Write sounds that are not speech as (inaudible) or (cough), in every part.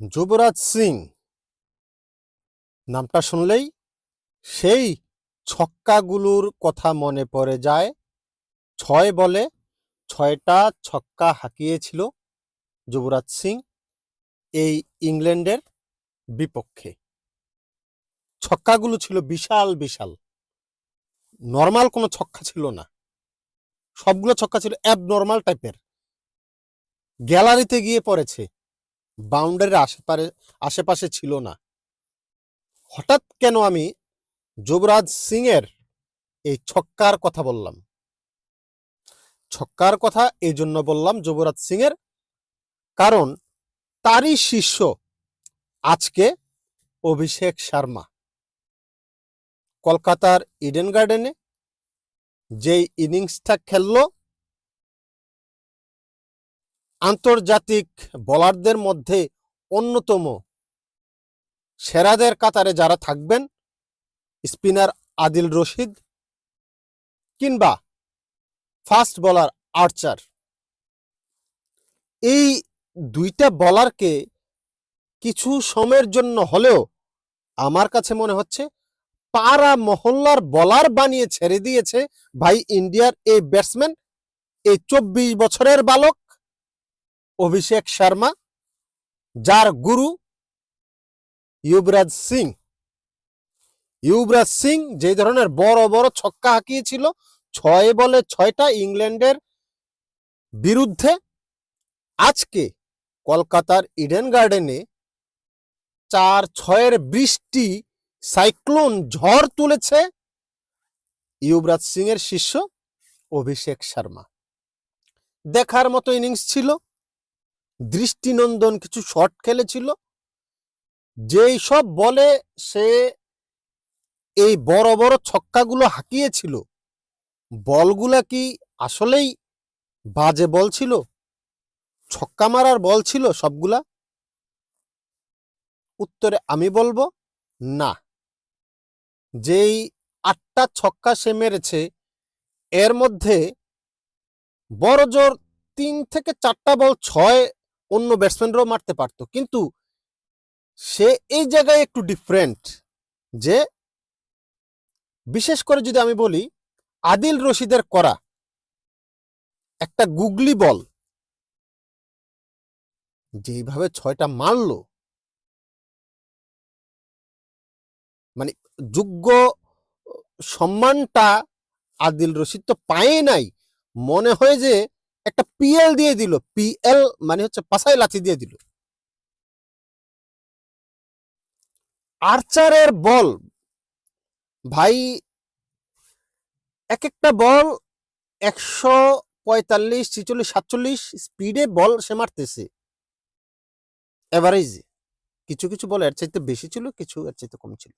যুবরাজ সিং। নামটা শুনলেই সেই ছক্কাগুলোর কথা মনে পড়ে যায়। ছয় বলে ছয়টা ছক্কা হাঁকিয়েছিল যুবরাজ সিং এই ইংল্যান্ডের বিপক্ষে। ছক্কাগুলো ছিল বিশাল বিশাল। নর্মাল কোনো ছক্কা ছিল না। সবগুলো ছক্কা ছিল অ্যাব নর্মাল টাইপের গ্যালারিতে গিয়ে পড়েছে। বাউন্ডারির আশেপাশে আশেপাশে ছিল না। হঠাৎ কেন আমি যুবরাজ সিং এর এই ছক্কার কথা বললাম? ছক্কার কথা এই জন্য বললাম যুবরাজ সিং এর কারণ তারই শিষ্য আজকে অভিষেক শর্মা। কলকাতার ইডেন গার্ডেনে যেই ইনিংসটা খেললো আন্তর্জাতিক বোলারদের মধ্যে অন্যতম। সেরাদের কাতারে যারা থাকবেন, স্পিনার আদিল রশিদ কিংবা ফাস্ট বলার আর্চার। এই দুইটা বলারকে কিছু সময়ের জন্য হলেও আমার কাছে মনে হচ্ছে পাড়া মহল্লার বলার বানিয়ে ছেড়ে দিয়েছে ভাই ইন্ডিয়ার এই ব্যাটসম্যান, এই চব্বিশ বছরের বালক অভিষেক শর্মা, যার গুরু ইউবরাজ সিং। ইউবরাজ সিং যে ধরনের বড় বড় ছক্কা হাঁকিয়েছিল, ছয় বলে ছয়টা ইংল্যান্ডের বিরুদ্ধে আজকে কলকাতার ইডেন গার্ডেনে চার ছয়ের বৃষ্টি, সাইক্লোন ঝড় তুলেছে ইউবরাজ সিং এর শিষ্য অভিষেক শর্মা। দেখার মতো ইনিংস ছিল। দৃষ্টিনন্দন কিছু শট খেলেছিল। যেই সব বলে সে এই বড় বড় ছক্কাগুলো হাঁকিয়েছিল। বলগুলা কি আসলেই বাজে বল ছিল? ছক্কা মারার বল ছিল সবগুলা? উত্তরে আমি বলব, না। যেই আটটা ছক্কা সে মেরেছে, এর মধ্যে বড় জোর তিন থেকে চারটা বল ছয় অন্য ব্যাটসম্যানরাও মারতে পারতো। কিন্তু সে এই জায়গায় একটু ডিফারেন্ট যে বিশেষ করে যদি আমি বলি, আদিল রশিদের করা একটা গুগলি বল যেইভাবে ছয়টা মারলো মানে যোগ্য সম্মানটা আদিল রশিদ তো পায় নাই। মনে হয় যে একটা পিএল দিয়ে দিল। পিএল মানে হচ্ছে পাশায় লাথি দিয়ে দিল। আর্চারের বল। ভাই এক একটা বল একশো পঁয়তাল্লিশ, ছিচল্লিশ, সাতচল্লিশ স্পিডে বল সে মারতেছে। এভারেজ কিছু কিছু বল এর চাইতে বেশি ছিল, কিছু এর চাইতে কম ছিল।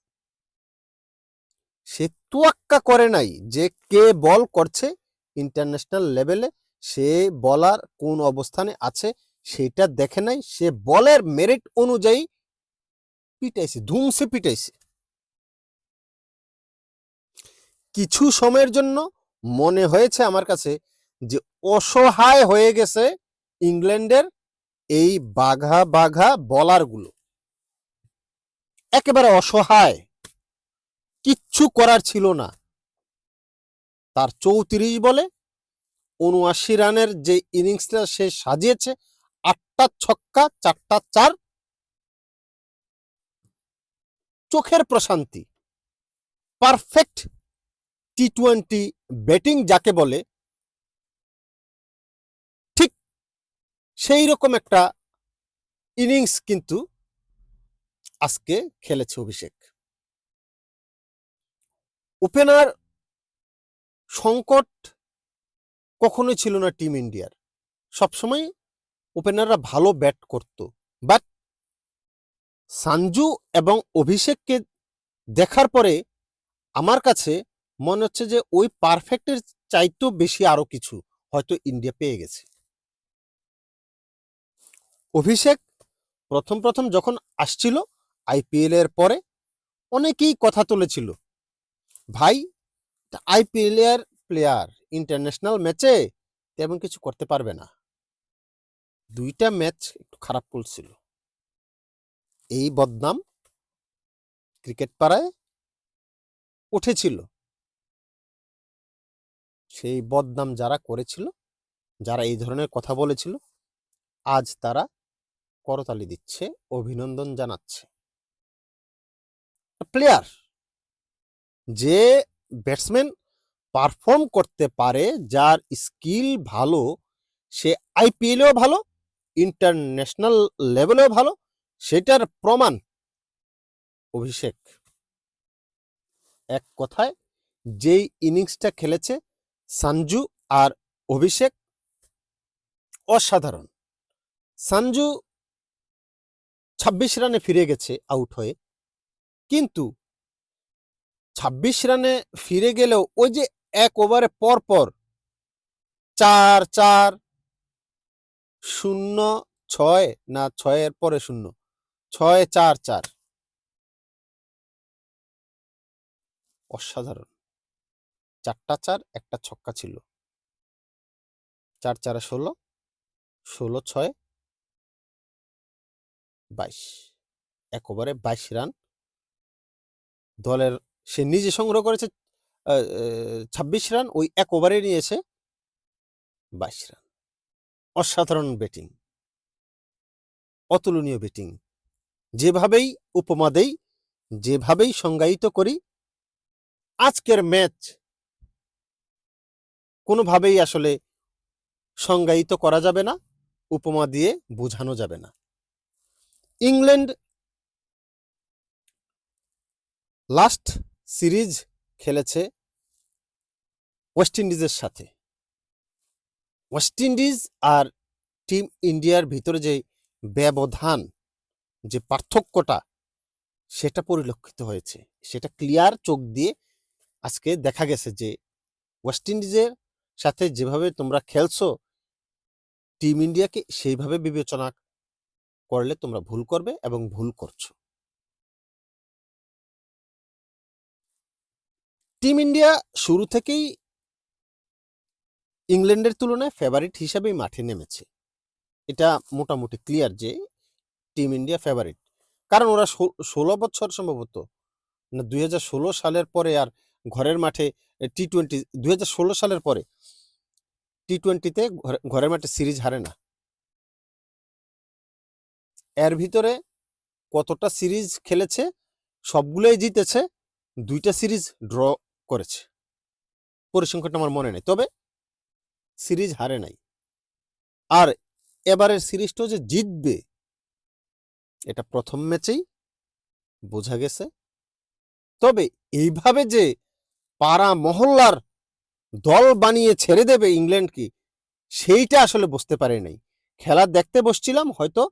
সে তুয়াক্কা করে নাই যে কে বল করছে ইন্টারন্যাশনাল লেভেলে সে বলার কোন অবস্থানে আছে সেটা দেখে নাই, সে বলের মেরিট অনুযায়ী পিটাইছে, ধুমসে পিটাইছে। কিছু সময়ের জন্য মনে হয়েছে আমার কাছে যে অসহায় হয়ে গেছে ইংল্যান্ডের এই বাঘা বাঘা বলারগুলো। একেবারে অসহায়, কিচ্ছু করার ছিল না। তার চৌত্রিশ বলে উনআশি রানের যে ইনিংসটা সে সাজিয়েছে, আটটা ছক্কা, চারটা চার। চোখের প্রশান্তি। পারফেক্ট টি টোয়েন্টি ব্যাটিং যাকে বলে, ঠিক সেই রকম একটা ইনিংস কিন্তু আজকে খেলেছে অভিষেক। ওপেনার সংকট কখনোই ছিল না টিম ইন্ডিয়ার। সবসময় ওপেনাররা ভালো ব্যাট করত। বাট সানজু এবং অভিষেককে দেখার পরে আমার কাছে মনে হচ্ছে যে ওই পারফেক্টের চাইতেও বেশি আরও কিছু হয়তো ইন্ডিয়া পেয়ে গেছে। অভিষেক প্রথম প্রথম যখন আসছিল আইপিএল এর পরে অনেকেই কথা তুলেছিল, ভাই আইপিএল এর প্লেয়ার ইন্টারন্যাশনাল ম্যাচে তেমন কিছু করতে পারবে না। দুইটা ম্যাচ একটু খারাপ করছিল এই বদনাম ক্রিকেট পাড়ায় উঠেছিল। সেই বদনাম যারা করেছিল, যারা এই ধরনের কথা বলেছিল, আজ তারা করতালি দিচ্ছে, অভিনন্দন জানাচ্ছে। প্লেয়ার যে ব্যাটসম্যান পারফর্ম করতে পারে, যার স্কিল ভালো, সে আইপিএলেও ভালো ইন্টারন্যাশনাল লেভেলেও ভালো, সেটার প্রমাণ অভিষেক। এক কথায়, যেই ইনিংসটা খেলেছে, সানজু আর অভিষেক অসাধারণ। সানজু ছাব্বিশ রানে ফিরে গেছে আউট হয়ে। কিন্তু ছাব্বিশ রানে ফিরে গেলেও ওই যে এক ওভারে পর পর চার চার, শূন্য, ছয়, না ছয়ের পরে শূন্য, ছয়, চার চার। অসাধারণ। চারটা চার, একটা ছক্কা ছিল। চার, চারে ষোলো ষোলো, ছয়, বাইশ। এক ওভারে বাইশ রান। দলের, সে নিজে সংগ্রহ করেছে ছাব্বিশ রান, ওই এক ওভারে নিয়েছে বাইশ রান। অসাধারণ ব্যাটিং। অতুলনীয় ব্যাটিং। যেভাবেই উপমা দেই, যেভাবেই সংজ্ঞায়িত করি, আজকের ম্যাচ কোনোভাবেই আসলে সংজ্ঞায়িত করা যাবে না, উপমা দিয়ে বোঝানো যাবে না। ইংল্যান্ড লাস্ট সিরিজ খেলেছে ওয়েস্ট ইন্ডিজের সাথে। ওয়েস্ট ইন্ডিজ আর টিম ইন্ডিয়ার ভিতরে যে ব্যবধান, যে পার্থক্যটা, সেটা পরিলক্ষিত হয়েছে। সেটা ক্লিয়ার চোখ দিয়ে আজকে দেখা গেছে যে ওয়েস্ট ইন্ডিজের সাথে যেভাবে তোমরা খেলছো টিম ইন্ডিয়াকে সেইভাবে বিবেচনা করলে তোমরা ভুল করবে এবং ভুল করছ। টিম ইন্ডিয়া শুরু থেকেই ইংল্যান্ডের তুলনায় ফেভারিট হিসাবেই মাঠে নেমেছে। এটা মোটামুটি ক্লিয়ার যে টিম ইন্ডিয়া ফেভারিট কারণ ওরা ষোলো বছর সম্ভবত, না দু হাজার ষোলো সালের পরে আর ঘরের মাঠে টি টোয়েন্টি দুই হাজার ষোলো সালের পরে টি টোয়েন্টিতে ঘরের মাঠে সিরিজ হারে না। এর ভিতরে কতটা সিরিজ খেলেছে, সবগুলোই জিতেছে, দুইটা সিরিজ ড্র করেছে। পরিসংখ্যানটা আমার মনে নেই। তবে সিরিজ হারে নাই। আর এবারের সিরিজটাও যে জিতবে, এটা প্রথম ম্যাচেই বোঝা গেছে। তবে এইভাবে যে পাড়া মহল্লার দল বানিয়ে ছেড়ে দেবে ইংল্যান্ডকে সেইটা আসলে বুঝতে পারে নাই। খেলা দেখতে বসছিলাম, হয়তো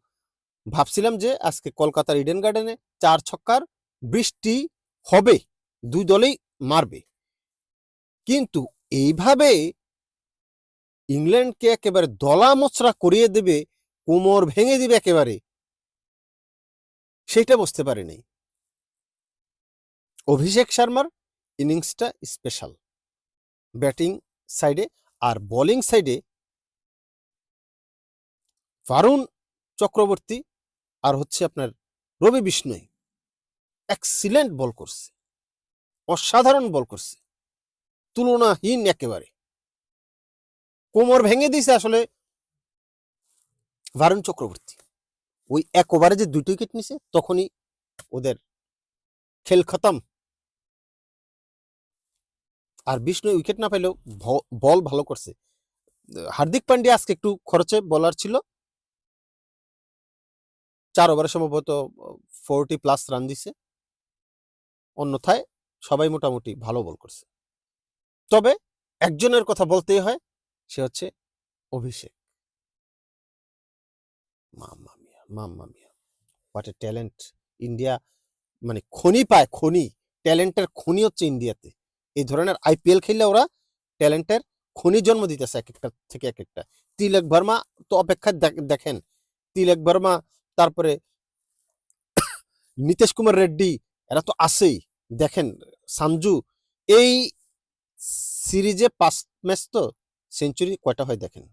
ভাবছিলাম যে আজকে কলকাতার ইডেন গার্ডেনে চার ছক্কার বৃষ্টি হবে, দুই দলেই মারবে। কিন্তু এইভাবে ইংল্যান্ডকে একেবারে দলা মোচড়া করিয়ে দেবে, কোমর ভেঙে দিবে একেবারে সেটা বুঝতে পারেনি। অভিষেক শর্মার ইনিংসটা স্পেশাল। ব্যাটিং সাইডে আর বোলিং সাইডে ফারুণ চক্রবর্তী আর হচ্ছে আপনার রবি বিষ্ণয় এক্সিলেন্ট বল করছে। অসাধারণ বল করছে। তুলনাহীন একেবারে। কোমর ভেঙে দিয়েছে আসলে ভারুণ চক্রবর্তী। ওই এক ওভারে যে দুটো উইকেট নিছে, তখনই ওদের খেল খতম। আর বিষ্ণু উইকেট না পেলেও বল ভালো করছে। হার্দিক পান্ডিয়া আজকে একটু খরচে বলার ছিল। চার ওভারে সম্ভবত ফোরটি প্লাস রান দিছে। অন্যথায় সবাই মোটামুটি ভালো বল করছে। তবে একজনের কথা বলতেই হয়, সে হচ্ছে Abhishek. Mamma mia mamma mia what a talent India মানে খনি পায়, খনি ট্যালেন্টের খনি হচ্ছে ইন্ডিয়াতে। এই ধরনের আইপিএল খেললে ওরা ট্যালেন্টের খনি জন্ম দিতেছে এক একটা থেকে এক একটা। তিলক ভার্মা তো অপেক্ষা দেখেন, তিলক ভার্মা, তারপরে (coughs) নীতিশ কুমার রেড্ডি, এরা তো আছেই। দেখেন সামজু এই সিরিজে পাঁচ ম্যাচ তো সেঞ্চুরি কয়টা হয় দেখেন?